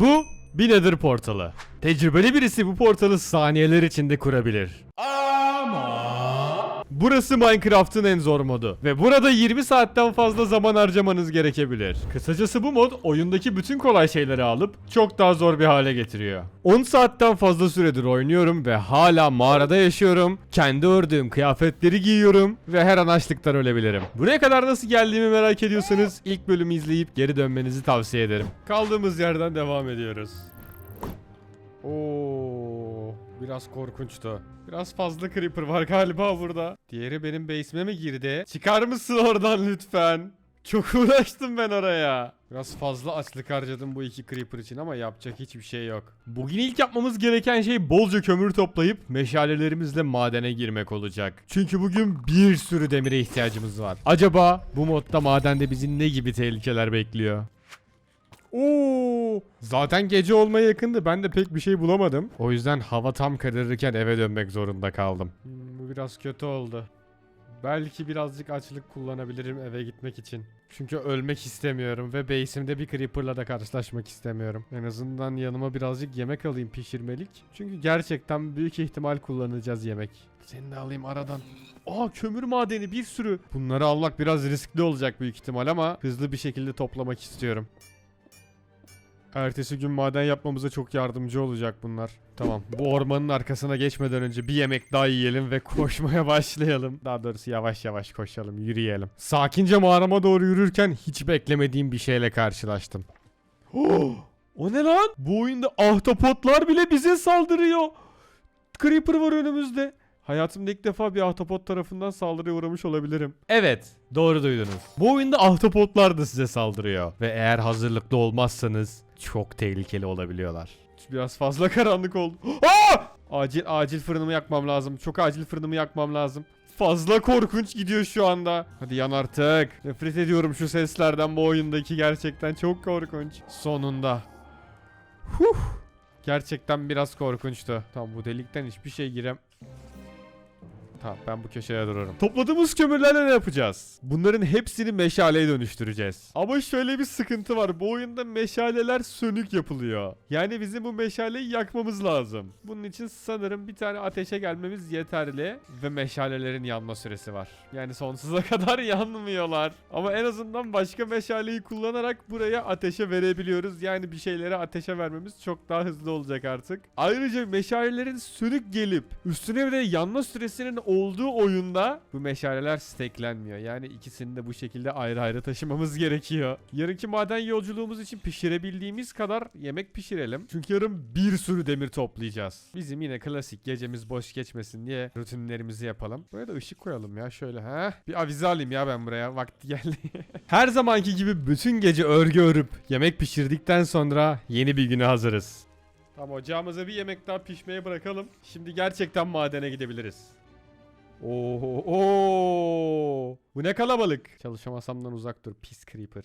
Bu bir Nether portalı. Tecrübeli birisi bu portalı saniyeler içinde kurabilir. Burası Minecraft'ın en zor modu ve burada 20 saatten fazla zaman harcamanız gerekebilir. Kısacası bu mod oyundaki bütün kolay şeyleri alıp çok daha zor bir hale getiriyor. 10 saatten fazla süredir oynuyorum ve hala mağarada yaşıyorum. Kendi ördüğüm kıyafetleri giyiyorum ve her an açlıktan ölebilirim. Buraya kadar nasıl geldiğimi merak ediyorsanız ilk bölümü izleyip geri dönmenizi tavsiye ederim. Kaldığımız yerden devam ediyoruz. Oo, biraz korkunçtu. Biraz fazla creeper var galiba burada. Diğeri benim base'ime mi girdi? Çıkar mısın oradan lütfen? Çok uğraştım ben oraya. Biraz fazla açlık harcadım bu iki creeper için ama yapacak hiçbir şey yok. Bugün ilk yapmamız gereken şey bolca kömür toplayıp meşalelerimizle madene girmek olacak. Çünkü bugün bir sürü demire ihtiyacımız var. Acaba bu modda madende bizi ne gibi tehlikeler bekliyor? Oo! Zaten gece olmaya yakındı. Ben de pek bir şey bulamadım. O yüzden hava tam kararırken eve dönmek zorunda kaldım. Hmm, bu biraz kötü oldu. Belki birazcık açlık kullanabilirim eve gitmek için. Çünkü ölmek istemiyorum ve base'imde bir creeper'la da karşılaşmak istemiyorum. En azından yanıma birazcık yemek alayım pişirmelik. Çünkü gerçekten büyük ihtimal kullanacağız yemek. Seni de alayım aradan. Aa kömür madeni bir sürü. Bunları almak biraz riskli olacak büyük ihtimal ama hızlı bir şekilde toplamak istiyorum. Ertesi gün maden yapmamıza çok yardımcı olacak bunlar. Tamam. Bu ormanın arkasına geçmeden önce bir yemek daha yiyelim ve koşmaya başlayalım. Daha doğrusu yavaş yavaş koşalım, yürüyelim. Sakince mağarama doğru yürürken hiç beklemediğim bir şeyle karşılaştım. Oh! o ne lan? Bu oyunda ahtapotlar bile bize saldırıyor. Creeper var önümüzde. Hayatımda ilk defa bir ahtapot tarafından saldırıya uğramış olabilirim. Evet, doğru duydunuz. Bu oyunda ahtapotlar da size saldırıyor. Ve eğer hazırlıklı olmazsanız çok tehlikeli olabiliyorlar. Biraz fazla karanlık oldu. Aa! Acil acil fırınımı yakmam lazım. Çok acil fırınımı yakmam lazım. Fazla korkunç gidiyor şu anda. Hadi yan artık. Nefret ediyorum şu seslerden bu oyundaki gerçekten çok korkunç. Sonunda. Huh. Gerçekten biraz korkunçtu. Tamam bu delikten hiçbir şey girem. Tamam ben bu köşeye dururum. Topladığımız kömürlerle ne yapacağız? Bunların hepsini meşaleye dönüştüreceğiz. Ama şöyle bir sıkıntı var. Bu oyunda meşaleler sönük yapılıyor. Yani bizim bu meşaleyi yakmamız lazım. Bunun için sanırım bir tane ateşe gelmemiz yeterli. Ve meşalelerin yanma süresi var. Yani sonsuza kadar yanmıyorlar. Ama en azından başka meşaleyi kullanarak buraya ateşe verebiliyoruz. Yani bir şeyleri ateşe vermemiz çok daha hızlı olacak artık. Ayrıca meşalelerin sönük gelip üstüne bir de yanma süresinin olduğu oyunda bu meşaleler steklenmiyor. Yani ikisini de bu şekilde ayrı ayrı taşımamız gerekiyor. Yarınki maden yolculuğumuz için pişirebildiğimiz kadar yemek pişirelim. Çünkü yarın bir sürü demir toplayacağız. Bizim yine klasik gecemiz boş geçmesin diye rutinlerimizi yapalım. Buraya da ışık koyalım ya şöyle ha. Bir avize alayım ya ben buraya. Vakti geldi. Her zamanki gibi bütün gece örgü örüp yemek pişirdikten sonra yeni bir güne hazırız. Tamam ocağımıza bir yemek daha pişmeye bırakalım. Şimdi gerçekten madene gidebiliriz. Oo, oo. Bu ne kalabalık. Çalışamasamdan uzak dur pis creeper.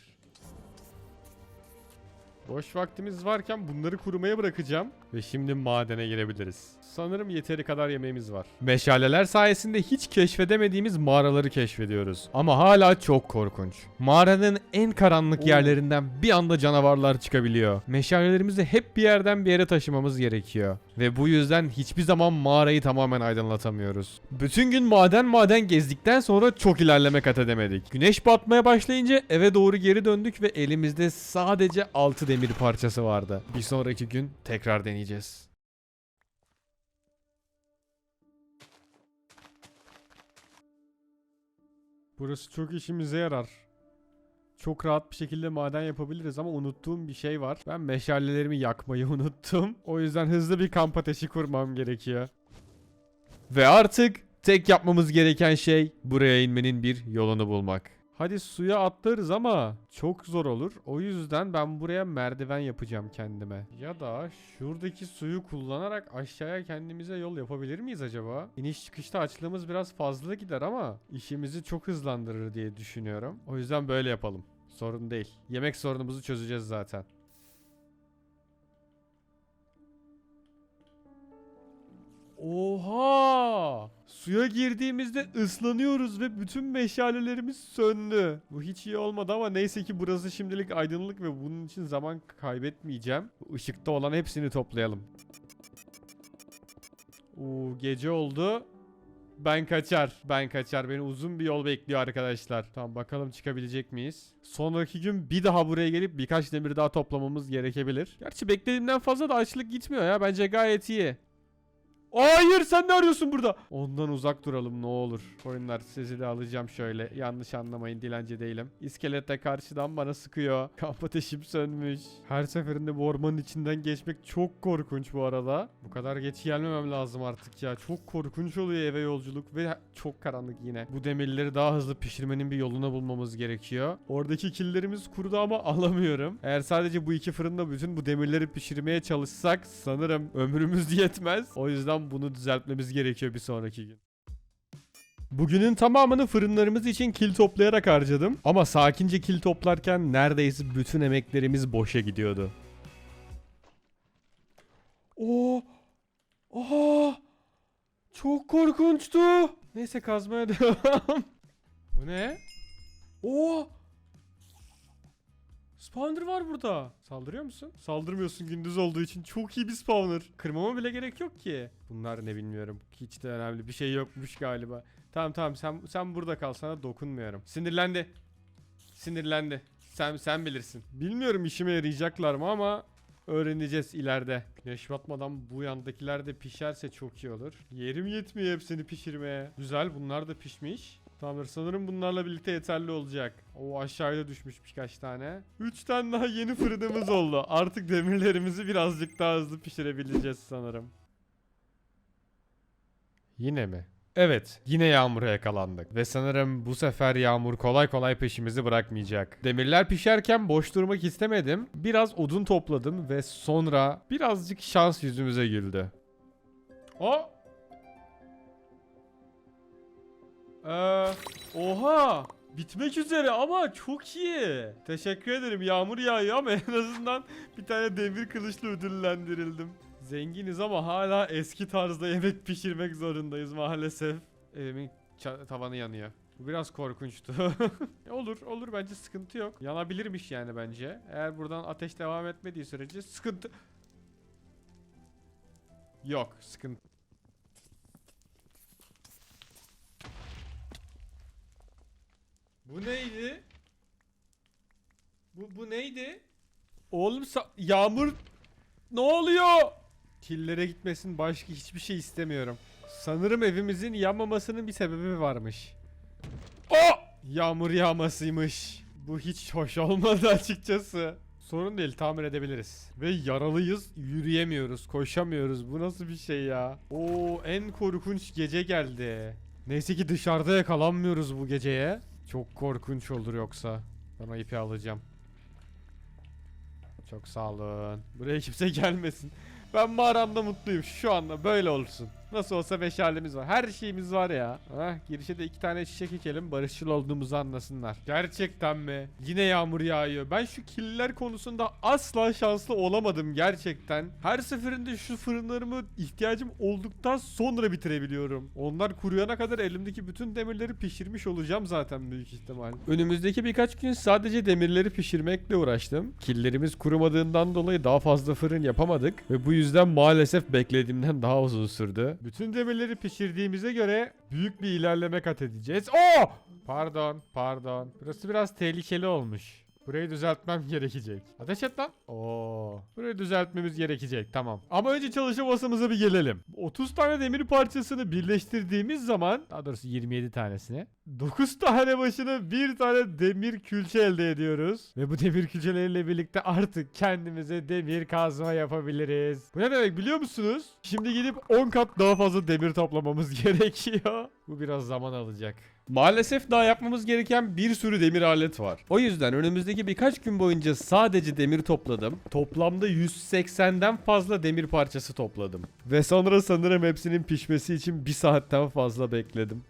Boş vaktimiz varken bunları kurumaya bırakacağım ve şimdi madene girebiliriz. Sanırım yeteri kadar yemeğimiz var. Meşaleler sayesinde hiç keşfedemediğimiz mağaraları keşfediyoruz. Ama hala çok korkunç. Mağaranın en karanlık Oo. yerlerinden bir anda canavarlar çıkabiliyor. Meşalelerimizi hep bir yerden bir yere taşımamız gerekiyor. Ve bu yüzden hiçbir zaman mağarayı tamamen aydınlatamıyoruz. Bütün gün maden maden gezdikten sonra çok ilerleme kat edemedik. Güneş batmaya başlayınca eve doğru geri döndük ve elimizde sadece 6 demir parçası vardı. Bir sonraki gün tekrar deneyeceğiz. Burası çok işimize yarar. Çok rahat bir şekilde maden yapabiliriz ama unuttuğum bir şey var. Ben meşalelerimi yakmayı unuttum. O yüzden hızlı bir kamp ateşi kurmam gerekiyor. Ve artık tek yapmamız gereken şey buraya inmenin bir yolunu bulmak. Hadi suya atlarız ama çok zor olur. O yüzden ben buraya merdiven yapacağım kendime. Ya da şuradaki suyu kullanarak aşağıya kendimize yol yapabilir miyiz acaba? İniş çıkışta açlığımız biraz fazla gider ama işimizi çok hızlandırır diye düşünüyorum. O yüzden böyle yapalım. Sorun değil. Yemek sorunumuzu çözeceğiz zaten. Oha! Suya girdiğimizde ıslanıyoruz ve bütün meşalelerimiz söndü. Bu hiç iyi olmadı ama neyse ki burası şimdilik aydınlık ve bunun için zaman kaybetmeyeceğim. Bu ışıkta olan hepsini toplayalım. Oo, gece oldu. Ben kaçar. Ben kaçar. Beni uzun bir yol bekliyor arkadaşlar. Tamam bakalım çıkabilecek miyiz? Sonraki gün bir daha buraya gelip birkaç demir daha toplamamız gerekebilir. Gerçi beklediğimden fazla da açlık gitmiyor ya. Bence gayet iyi. Hayır sen ne arıyorsun burada? Ondan uzak duralım ne olur. Oyunlar sizi de alacağım şöyle. Yanlış anlamayın dilenci değilim. İskelete karşıdan bana sıkıyor. Kamp ateşim sönmüş. Her seferinde bu ormanın içinden geçmek çok korkunç bu arada. Bu kadar geç gelmemem lazım artık ya. Çok korkunç oluyor eve yolculuk ve çok karanlık yine. Bu demirleri daha hızlı pişirmenin bir yolunu bulmamız gerekiyor. Oradaki killerimiz kurudu ama alamıyorum. Eğer sadece bu iki fırında bütün bu demirleri pişirmeye çalışsak sanırım ömrümüz yetmez. O yüzden bunu düzeltmemiz gerekiyor bir sonraki gün. Bugünün tamamını fırınlarımız için kil toplayarak harcadım. Ama sakince kil toplarken neredeyse bütün emeklerimiz boşa gidiyordu. Oo! Oha! Çok korkunçtu. Neyse kazmaya devam. Burada. Saldırıyor musun? Saldırmıyorsun gündüz olduğu için çok iyi bir spawner. Kırmama bile gerek yok ki. Bunlar ne bilmiyorum. Hiç de önemli bir şey yokmuş galiba. Tamam tamam sen sen burada kal sana dokunmuyorum. Sinirlendi. Sinirlendi. Sen sen bilirsin. Bilmiyorum işime yarayacaklar mı ama öğreneceğiz ileride. Güneş batmadan bu yandakiler de pişerse çok iyi olur. Yerim yetmiyor hepsini pişirmeye. Güzel bunlar da pişmiş. Tamamdır sanırım bunlarla birlikte yeterli olacak. O aşağıya düşmüş birkaç tane. 3 tane daha yeni fırınımız oldu. Artık demirlerimizi birazcık daha hızlı pişirebileceğiz sanırım. Yine mi? Evet, yine yağmura yakalandık ve sanırım bu sefer yağmur kolay kolay peşimizi bırakmayacak. Demirler pişerken boş durmak istemedim. Biraz odun topladım ve sonra birazcık şans yüzümüze güldü. O Ee, oha! Bitmek üzere ama çok iyi. Teşekkür ederim. Yağmur yağıyor ama en azından bir tane demir kılıçla ödüllendirildim. Zenginiz ama hala eski tarzda yemek pişirmek zorundayız maalesef. Evimin tavanı yanıyor. Bu biraz korkunçtu. olur olur bence sıkıntı yok. Yanabilirmiş yani bence. Eğer buradan ateş devam etmediği sürece sıkıntı... Yok sıkıntı. Bu neydi? Bu, bu neydi? Oğlum yağmur ne oluyor? Killere gitmesin başka hiçbir şey istemiyorum. Sanırım evimizin yanmamasının bir sebebi varmış. O! Yağmur yağmasıymış. Bu hiç hoş olmadı açıkçası. Sorun değil tamir edebiliriz. Ve yaralıyız yürüyemiyoruz koşamıyoruz bu nasıl bir şey ya. Oo en korkunç gece geldi. Neyse ki dışarıda yakalanmıyoruz bu geceye. Çok korkunç olur yoksa. Ben o ipi alacağım. Çok sağ olun. Buraya kimse gelmesin. Ben mağaramda mutluyum. Şu anda böyle olsun. Nasıl olsa meşalemiz var. Her şeyimiz var ya. Hah, girişe de iki tane çiçek ekelim. Barışçıl olduğumuzu anlasınlar. Gerçekten mi? Yine yağmur yağıyor. Ben şu killer konusunda asla şanslı olamadım gerçekten. Her seferinde şu fırınlarımı ihtiyacım olduktan sonra bitirebiliyorum. Onlar kuruyana kadar elimdeki bütün demirleri pişirmiş olacağım zaten büyük ihtimal. Önümüzdeki birkaç gün sadece demirleri pişirmekle uğraştım. Killerimiz kurumadığından dolayı daha fazla fırın yapamadık ve bu yüzden maalesef beklediğimden daha uzun sürdü. Bütün demirleri pişirdiğimize göre büyük bir ilerleme kat edeceğiz. Oo! Pardon, pardon. Burası biraz tehlikeli olmuş. Burayı düzeltmem gerekecek. Ateş et lan. Oo. Burayı düzeltmemiz gerekecek. Tamam. Ama önce çalışma masamıza bir gelelim. 30 tane demir parçasını birleştirdiğimiz zaman, daha doğrusu 27 tanesini, 9 tane başına bir tane demir külçe elde ediyoruz. Ve bu demir külçeleriyle birlikte artık kendimize demir kazma yapabiliriz. Bu ne demek biliyor musunuz? Şimdi gidip 10 kat daha fazla demir toplamamız gerekiyor. Bu biraz zaman alacak. Maalesef daha yapmamız gereken bir sürü demir alet var. O yüzden önümüzdeki birkaç gün boyunca sadece demir topladım. Toplamda 180'den fazla demir parçası topladım. Ve sonra sanırım hepsinin pişmesi için bir saatten fazla bekledim.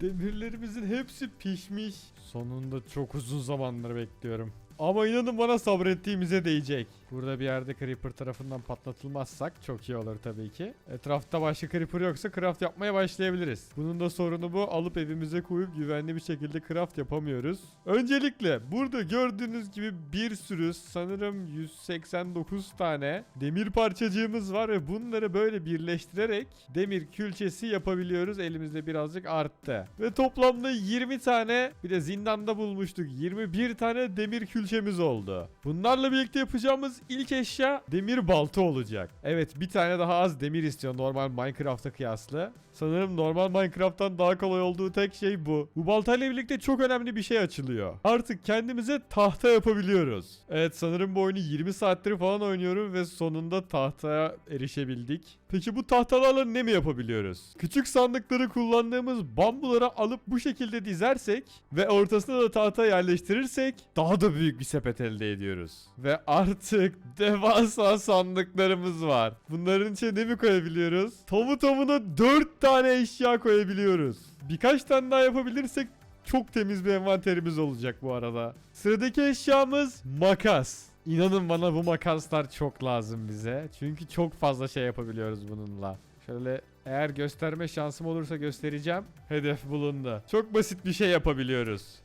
Demirlerimizin hepsi pişmiş. Sonunda çok uzun zamandır bekliyorum. Ama inanın bana sabrettiğimize değecek. Burada bir yerde creeper tarafından patlatılmazsak çok iyi olur tabii ki. Etrafta başka creeper yoksa craft yapmaya başlayabiliriz. Bunun da sorunu bu. Alıp evimize koyup güvenli bir şekilde craft yapamıyoruz. Öncelikle burada gördüğünüz gibi bir sürü sanırım 189 tane demir parçacığımız var ve bunları böyle birleştirerek demir külçesi yapabiliyoruz. Elimizde birazcık arttı. Ve toplamda 20 tane bir de zindanda bulmuştuk. 21 tane demir külçemiz oldu. Bunlarla birlikte yapacağımız ilk eşya demir balta olacak. Evet bir tane daha az demir istiyor normal Minecraft'a kıyasla. Sanırım normal Minecraft'tan daha kolay olduğu tek şey bu. Bu baltayla birlikte çok önemli bir şey açılıyor. Artık kendimize tahta yapabiliyoruz. Evet sanırım bu oyunu 20 saattir falan oynuyorum ve sonunda tahtaya erişebildik. Peki bu tahtalarla ne mi yapabiliyoruz? Küçük sandıkları kullandığımız bambuları alıp bu şekilde dizersek ve ortasına da tahta yerleştirirsek daha da büyük bir sepet elde ediyoruz. Ve artık devasa sandıklarımız var. Bunların içine ne mi koyabiliyoruz? Tamı tamına 4 tane eşya koyabiliyoruz. Birkaç tane daha yapabilirsek çok temiz bir envanterimiz olacak bu arada. Sıradaki eşyamız makas. İnanın bana bu makaslar çok lazım bize. Çünkü çok fazla şey yapabiliyoruz bununla. Şöyle eğer gösterme şansım olursa göstereceğim. Hedef bulundu. Çok basit bir şey yapabiliyoruz.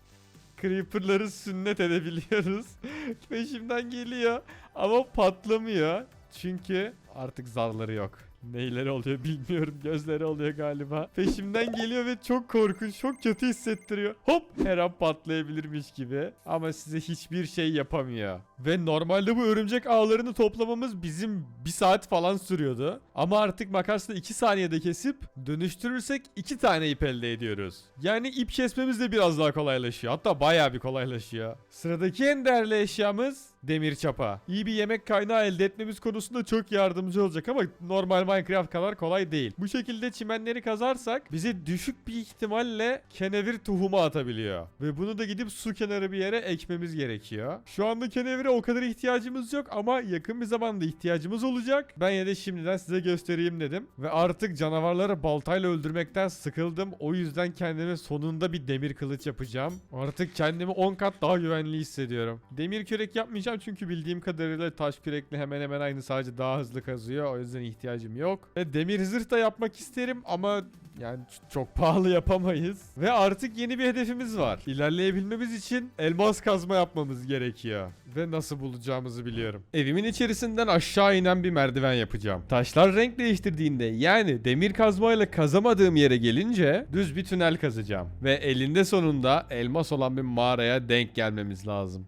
Creeper'ları sünnet edebiliyoruz. Peşimden geliyor ama patlamıyor. Çünkü artık zarları yok. Neyleri oluyor bilmiyorum. Gözleri oluyor galiba. Peşimden geliyor ve çok korkunç, çok kötü hissettiriyor. Hop! Her an patlayabilirmiş gibi. Ama size hiçbir şey yapamıyor. Ve normalde bu örümcek ağlarını toplamamız bizim bir saat falan sürüyordu. Ama artık makasla 2 saniyede kesip dönüştürürsek 2 tane ip elde ediyoruz. Yani ip kesmemiz de biraz daha kolaylaşıyor. Hatta bayağı bir kolaylaşıyor. Sıradaki en değerli eşyamız demir çapa. İyi bir yemek kaynağı elde etmemiz konusunda çok yardımcı olacak ama normal Minecraft kadar kolay değil. Bu şekilde çimenleri kazarsak bize düşük bir ihtimalle kenevir tohumu atabiliyor. Ve bunu da gidip su kenarı bir yere ekmemiz gerekiyor. Şu anda kenevire o kadar ihtiyacımız yok ama yakın bir zamanda ihtiyacımız olacak. Ben yine de şimdiden size göstereyim dedim. Ve artık canavarları baltayla öldürmekten sıkıldım. O yüzden kendime sonunda bir demir kılıç yapacağım. Artık kendimi 10 kat daha güvenli hissediyorum. Demir kürek yapmayacağım çünkü bildiğim kadarıyla taş kürekle hemen hemen aynı sadece daha hızlı kazıyor. O yüzden ihtiyacım yok. Ve demir zırh da yapmak isterim ama yani çok pahalı yapamayız. Ve artık yeni bir hedefimiz var. İlerleyebilmemiz için elmas kazma yapmamız gerekiyor. Ve nasıl bulacağımızı biliyorum. Evimin içerisinden aşağı inen bir merdiven yapacağım. Taşlar renk değiştirdiğinde yani demir kazmayla kazamadığım yere gelince düz bir tünel kazacağım. Ve elinde sonunda elmas olan bir mağaraya denk gelmemiz lazım.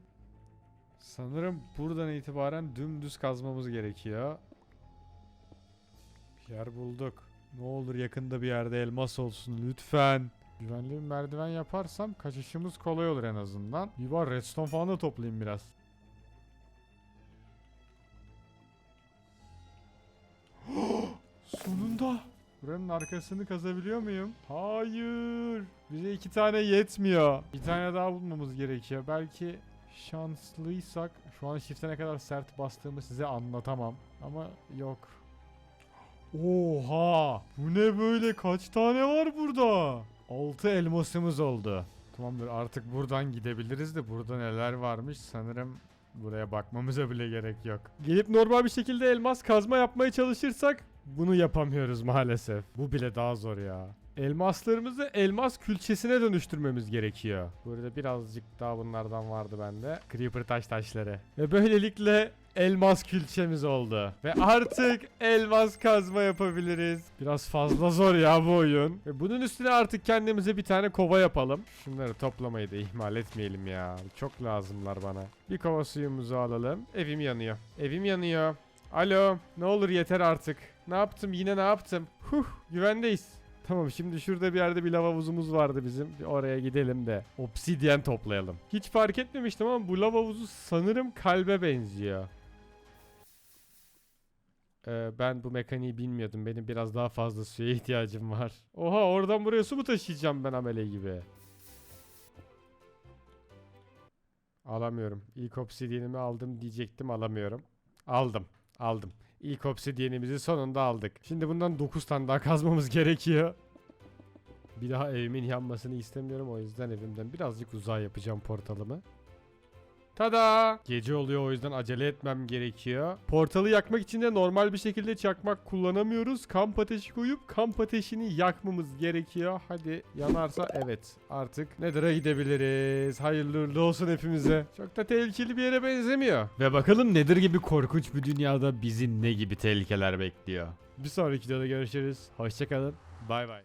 Sanırım buradan itibaren dümdüz kazmamız gerekiyor. Bir yer bulduk. Ne olur yakında bir yerde elmas olsun lütfen. Güvenli bir merdiven yaparsam kaçışımız kolay olur en azından. Bir var redstone falan da toplayayım biraz. Sonunda. Buranın arkasını kazabiliyor muyum? Hayır. Bize iki tane yetmiyor. Bir tane daha bulmamız gerekiyor. Belki şanslıysak şu an shift'e ne kadar sert bastığımı size anlatamam. Ama yok. Oha! Bu ne böyle? Kaç tane var burada? 6 elmasımız oldu. Tamamdır artık buradan gidebiliriz de burada neler varmış sanırım buraya bakmamıza bile gerek yok. Gelip normal bir şekilde elmas kazma yapmaya çalışırsak bunu yapamıyoruz maalesef. Bu bile daha zor ya. Elmaslarımızı elmas külçesine dönüştürmemiz gerekiyor. Burada birazcık daha bunlardan vardı bende. Creeper taş taşları. Ve böylelikle elmas külçemiz oldu. Ve artık elmas kazma yapabiliriz. Biraz fazla zor ya bu oyun. Ve bunun üstüne artık kendimize bir tane kova yapalım. Şunları toplamayı da ihmal etmeyelim ya. Çok lazımlar bana. Bir kova suyumuzu alalım. Evim yanıyor. Evim yanıyor. Alo. Ne olur yeter artık. Ne yaptım yine ne yaptım? Huh güvendeyiz. Tamam şimdi şurada bir yerde bir lava havuzumuz vardı bizim. Bir oraya gidelim de obsidyen toplayalım. Hiç fark etmemiştim ama bu lava havuzu sanırım kalbe benziyor. Ee, ben bu mekaniği bilmiyordum. Benim biraz daha fazla suya ihtiyacım var. Oha oradan buraya su mu taşıyacağım ben amele gibi? Alamıyorum. İlk obsidyenimi aldım diyecektim alamıyorum. Aldım. Aldım. İlk obsidyenimizi sonunda aldık. Şimdi bundan 9 tane daha kazmamız gerekiyor. Bir daha evimin yanmasını istemiyorum. O yüzden evimden birazcık uzağa yapacağım portalımı. Tada! Gece oluyor o yüzden acele etmem gerekiyor. Portalı yakmak için de normal bir şekilde çakmak kullanamıyoruz. Kamp ateşi koyup kamp ateşini yakmamız gerekiyor. Hadi yanarsa evet artık Nether'a gidebiliriz. Hayırlı olsun hepimize. Çok da tehlikeli bir yere benzemiyor. Ve bakalım Nether gibi korkunç bir dünyada bizi ne gibi tehlikeler bekliyor. Bir sonraki videoda görüşürüz. Hoşçakalın. Bay bay.